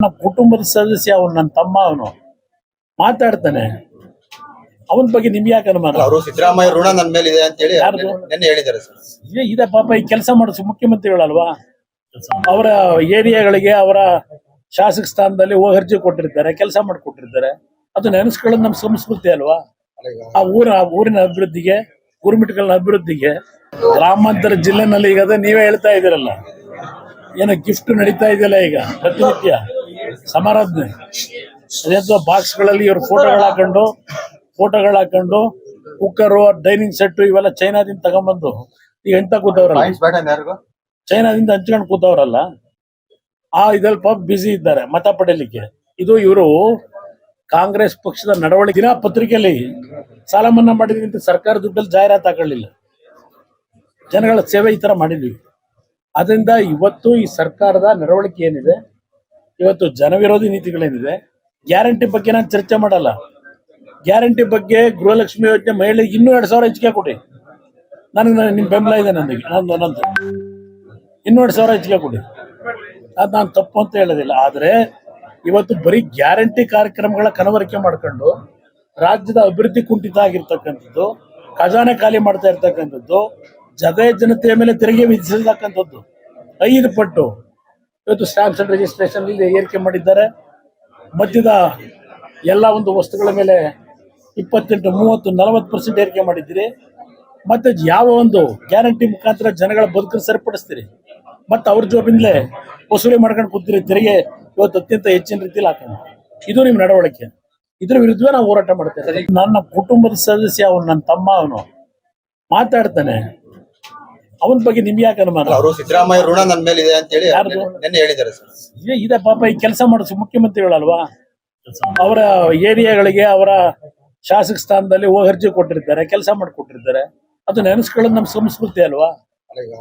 ನಮ್ಮ ಕುಟುಂಬದ ಸದಸ್ಯ ಅವನು ನನ್ನ ತಮ್ಮ ಅವನು. ಮಾತಾಡ್ತಾನೆ. ಅವನ ಬಗ್ಗೆ ನಿಮ್ಗೆ ಯಾಕೆ ಅನುಮಾನ? ಅವರು ಸಿದ್ದರಾಮಯ್ಯ ಋಣ ನನ್ನ ಮೇಲೆ ಇದೆ ಅಂತ ಹೇಳಿ ಯಾರ್ದು? ನಿನ್ನೆ ಹೇಳಿದ್ದಾರೆ ಸರ್. ಇದೆ ಇದೆ ಪಾಪ ಈ ಕೆಲಸ ಮಾಡಿಸು ಮುಖ್ಯಮಂತ್ರಿಗಳಲ್ವಾ ಅವರ ಏರಿಯಾಗಳಿಗೆ ಅವರ ಶಾಸಕ ಸ್ಥಾನದಲ್ಲಿ ಹೋಗಿ ಅರ್ಜಿ ಕೊಟ್ಟಿರ್ತಾರೆ ಕೆಲಸ ಮಾಡಿಕೊಟ್ಟಿರ್ತಾರೆ. ಅದು ನೆನೆಸ್ಕೊಳ್ಳೋದು ನಮ್ಮ ಸಂಸ್ಕೃತಿ ಅಲ್ವಾ? ಆ ಊರ ಆ ಊರಿನ ಅಭಿವೃದ್ಧಿಗೆ ಗುರುಮಿಟ್ಗಳ ಅಭಿವೃದ್ಧಿಗೆ ಗ್ರಾಮಾಂತರ ಜಿಲ್ಲೆನಲ್ಲಿ ಈಗ ಅದೇ ನೀವೇ ಹೇಳ್ತಾ ಇದ್ದೀರಲ್ಲ. ಏನೋ ಗಿಫ್ಟ್ ನಡೀತಾ ಇದೆಯಲ್ಲ ಈಗ ಪ್ರತಿನಿತ್ಯ. ಸಮಾರಾಧನೆ. ಬಾಕ್ಸ್ ಬಾಕ್ಸ್ಗಳಲ್ಲಿ ಇವರು ಫೋಟೋಗಳು ಹಾಕೊಂಡು ಫೋಟೋಗಳು ಹಾಕೊಂಡು ಕುಕ್ಕರು ಡೈನಿಂಗ್ ಸೆಟ್ ಇವೆಲ್ಲ ಚೈನಾದಿಂದ ತಗೊಂಡ್ಬಂದು ಈಗ ಎಂತ ಕೂತವ್ರಲ್ಲ? ಚೈನಾದಿಂದ ಹಂಚ್ಕೊಂಡು ಕೂತವ್ರಲ್ಲ? ಆ ಇದ್ರಲ್ಲಿ ಪಾಪ ಬ್ಯುಸಿ ಇದ್ದಾರೆ ಮತ ಪಡೆಯಲಿಕ್ಕೆ ಇದು ಇವರು ಕಾಂಗ್ರೆಸ್ ಪಕ್ಷದ ನಡವಳಿಕೆ ದಿನ ಪತ್ರಿಕೆಯಲ್ಲಿ ಸಾಲ ಮನ್ನಾ ಮಾಡಿದ್ವಿ ಸರ್ಕಾರ ದುಡ್ಡಲ್ಲಿ ಜಾಹೀರಾತು ಹಾಕೊಳ್ಳಿಲ್ಲ ಜನಗಳ ಸೇವೆ ಈ ತರ ಮಾಡಿದ್ವಿ. ಅದರಿಂದ ಇವತ್ತು ಈ ಸರ್ಕಾರದ ನಡವಳಿಕೆ ಏನಿದೆ? ಇವತ್ತು ಜನವಿರೋಧಿ ನೀತಿಗಳೇನಿದೆ, ಗ್ಯಾರಂಟಿ ಬಗ್ಗೆ ನಾನು ಚರ್ಚೆ ಮಾಡಲ್ಲ. ಗ್ಯಾರಂಟಿ ಬಗ್ಗೆ ಗೃಹಲಕ್ಷ್ಮಿ ಯೋಜನೆ ಮಹಿಳೆಗೆ ಇನ್ನೂ ಎರಡು ಸಾವಿರ ಹೆಚ್ಚಿಗೆ ಕೊಡಿ. ನನಗೆ ನಿಮ್ ಬೆಂಬಲ ಇದೆ ನನಗೆ ನನ್ನಂತ ನಂದು ಇನ್ನೂ ಎರಡು ಸಾವಿರ ಹೆಚ್ಚಿಗೆ ಕೊಡಿ. ಅದು ನಾನು ತಪ್ಪು ಅಂತ ಹೇಳೋದಿಲ್ಲ. ಆದರೆ ಇವತ್ತು ಬರೀ ಗ್ಯಾರಂಟಿ ಕಾರ್ಯಕ್ರಮಗಳ ಕನವರಿಕೆ ಮಾಡ್ಕೊಂಡು ರಾಜ್ಯದ ಅಭಿವೃದ್ಧಿ ಕುಂಠಿತ ಆಗಿರ್ತಕ್ಕಂಥದ್ದು, ಖಜಾನೆ ಖಾಲಿ ಮಾಡ್ತಾ ಇರ್ತಕ್ಕಂಥದ್ದು, ಜಗ ಜನತೆಯ ಮೇಲೆ ತೆರಿಗೆ ವಿಧಿಸಿರ್ತಕ್ಕಂಥದ್ದು ಐದು ಪಟ್ಟು. ಇವತ್ತು ಸ್ಟಾಂಪ್ಸ್ ಅಂಡ್ ರಿಜಿಸ್ಟ್ರೇಷನ್ ಏರಿಕೆ ಮಾಡಿದ್ದಾರೆ. ಮಧ್ಯದ ಎಲ್ಲ ಒಂದು ವಸ್ತುಗಳ ಮೇಲೆ ಇಪ್ಪತ್ತೆಂಟು, ಮೂವತ್ತು, ನಲವತ್ತು ಪರ್ಸೆಂಟ್ ಏರಿಕೆ ಮಾಡಿದ್ದೀರಿ. ಮತ್ತೆ ಯಾವ ಒಂದು ಗ್ಯಾರಂಟಿ ಮುಖಾಂತರ ಜನಗಳ ಬದುಕನ್ನು ಸರಿಪಡಿಸ್ತೀರಿ? ಮತ್ತೆ ಅವ್ರ ಜೋಬಿಂದಲೇ ವಸೂಲಿ ಮಾಡ್ಕೊಂಡು ಕೂತೀರಿ, ತೆರಿಗೆ ಇವತ್ತು ಅತ್ಯಂತ ಹೆಚ್ಚಿನ ರೀತಿಯಲ್ಲಿ ಹಾಕೋಣ. ಇದು ನಿಮ್ಮ ನಡವಳಿಕೆ. ಇದ್ರ ವಿರುದ್ಧ ನಾವು ಹೋರಾಟ ಮಾಡ್ತೇವೆ ನನ್ನ ಕುಟುಂಬದ ಸದಸ್ಯ ಅವನು, ನನ್ನ ತಮ್ಮ ಅವನು ಮಾತಾಡ್ತಾನೆ. ಅವನ ಬಗ್ಗೆ ನಿಮ್ಗೆ ಯಾಕೆ ಅನುಮಾನ? ಅವರು ಸಿದ್ದರಾಮಯ್ಯ ಋಣ ನನ್ನ ಮೇಲೆ ಇದೆ ಅಂತ ಹೇಳಿ ಯಾರ್ದು? ನಿನ್ನೆ ಹೇಳಿದ್ದಾರೆ ಸರ್. ಇದೆ ಇದೆ ಪಾಪ ಈ ಕೆಲಸ ಮಾಡಿಸ್ ಮುಖ್ಯಮಂತ್ರಿಗಳಲ್ವಾ? ಅವರ ಏರಿಯಾಗಳಿಗೆ ಅವರ ಶಾಸಕ ಸ್ಥಾನದಲ್ಲಿ ಹೋಗಿ ಅರ್ಜಿ ಕೊಟ್ಟಿರ್ತಾರೆ ಕೆಲಸ ಮಾಡಿಕೊಟ್ಟಿರ್ತಾರೆ. ಅದು ನೆನೆಸ್ಕೊಳ್ಳೋದು ನಮ್ಮ ಸಂಸ್ಕೃತಿ ಅಲ್ವಾ?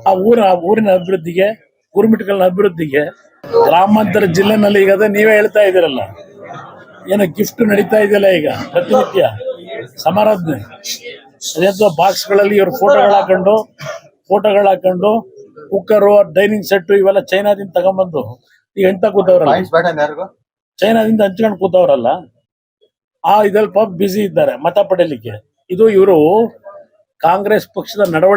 ಆ ಊರ ಆ ಊರಿನ ಅಭಿವೃದ್ಧಿಗೆ ಗುರುಮಿಟ್ಗಳ ಅಭಿವೃದ್ಧಿಗೆ ಗ್ರಾಮಾಂತರ ಜಿಲ್ಲೆನಲ್ಲಿ ಈಗ ಅದೇ ನೀವೇ ಹೇಳ್ತಾ ಇದ್ದೀರಲ್ಲ. ಏನೋ ಗಿಫ್ಟ್ ನಡೀತಾ ಇದೆಯಲ್ಲ ಈಗ ಪ್ರತಿನಿತ್ಯ. ಸಮಾರಾಧನೆ. ಬಾಕ್ಸ್ ಬಾಕ್ಸ್ಗಳಲ್ಲಿ ಇವ್ರ ಫೋಟೋಗಳು ಹಾಕೊಂಡು ಫೋಟೋಗಳು ಹಾಕೊಂಡು ಕುಕ್ಕರು ಡೈನಿಂಗ್ ಸೆಟ್ ಇವೆಲ್ಲ ಚೈನಾದಿಂದ ತಗೊಂಬಂದು ಈಗ ಎಂತ ಕೂತವ್ರಲ್ಲ? ಚೈನಾದಿಂದ ಹಂಚ್ಕೊಂಡು ಕೂತವ್ರಲ್ಲ? ಆ ಇದ್ರಲ್ಲಿ ಪಾಪ ಬ್ಯುಸಿ ಇದ್ದಾರೆ ಮತ ಪಡೆಯಲಿಕ್ಕೆ ಇದು ಇವರು ಕಾಂಗ್ರೆಸ್ ಪಕ್ಷದ ನಡವಳಿಕೆ